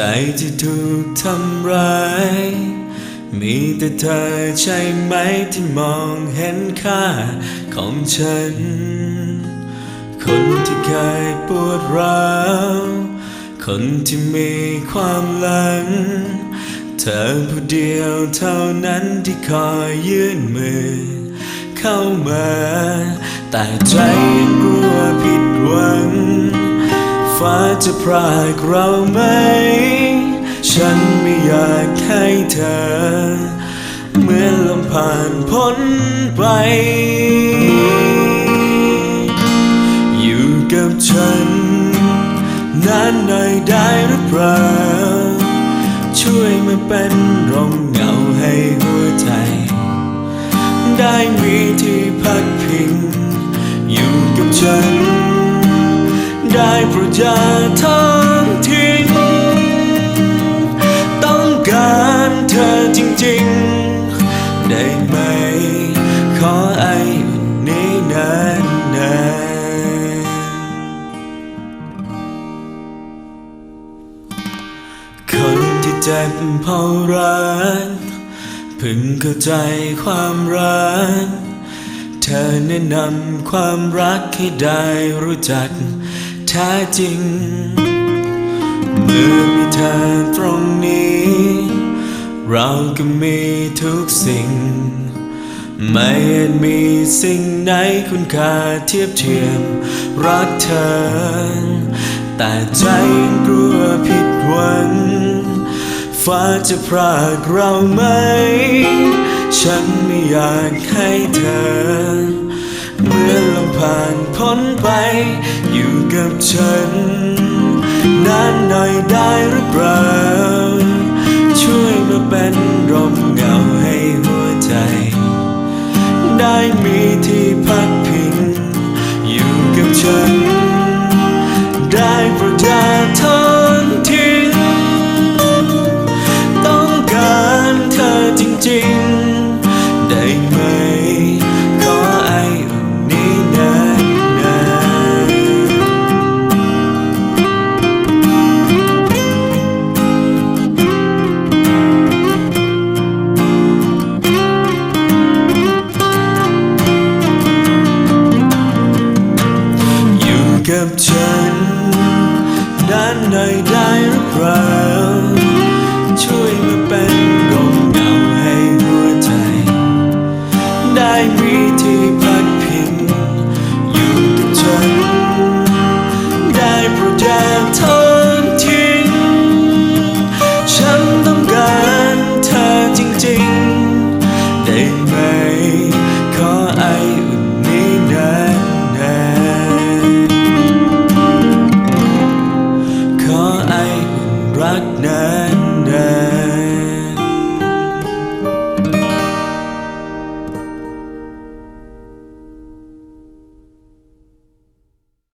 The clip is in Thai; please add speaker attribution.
Speaker 1: ใจที่ถูกทำร้าย มีแต่เธอใช่ไหมที่มองเห็นค่าของฉัน คนที่เคยปวดร้าว คนที่มีความหลัง เธอผู้เดียวเท่านั้นที่คอยยื่นมือ เข้ามา แต่ใจยังกลัวผิดหวัง ฟ้าจะพรากเราไหม ฉันไม่อยากให้เธอ เหมื่อนลมผ่านพ้นไป อยู่กับฉัน นานหน่อยได้หรือเปล่า ช่วยมาเป็นร่มเงาให้หัวใจ ได้มีที่พักพิง โปรดอย่าทอดทิ้ง ต้องการเธอจริงๆ ได้ไหม ขอไอ้นี้นานๆคนที่เจ็บเพราะรักพิ่งเข้าใจความรัก เธอแนะนำความรักให้ได้รู้จัก แท้จริง เมื่อมีเธอตรงนี้ เราก็มีทุกสิ่ง ไม่เห็นมีสิ่งไหนคุณค่าเทียบเทียม รักเธอ แต่ใจกลัวผิดหวัง ฟ้าจะพรากเราไหม ฉันไม่อยากให้เธอ กับฉันนานหน่อยได้หรือเปล่า ช่วยมาเป็น กับฉัน ด้านใดได้หรือเปล่า ช่วยมาเป็นกองเงาให้หัวใจ ได้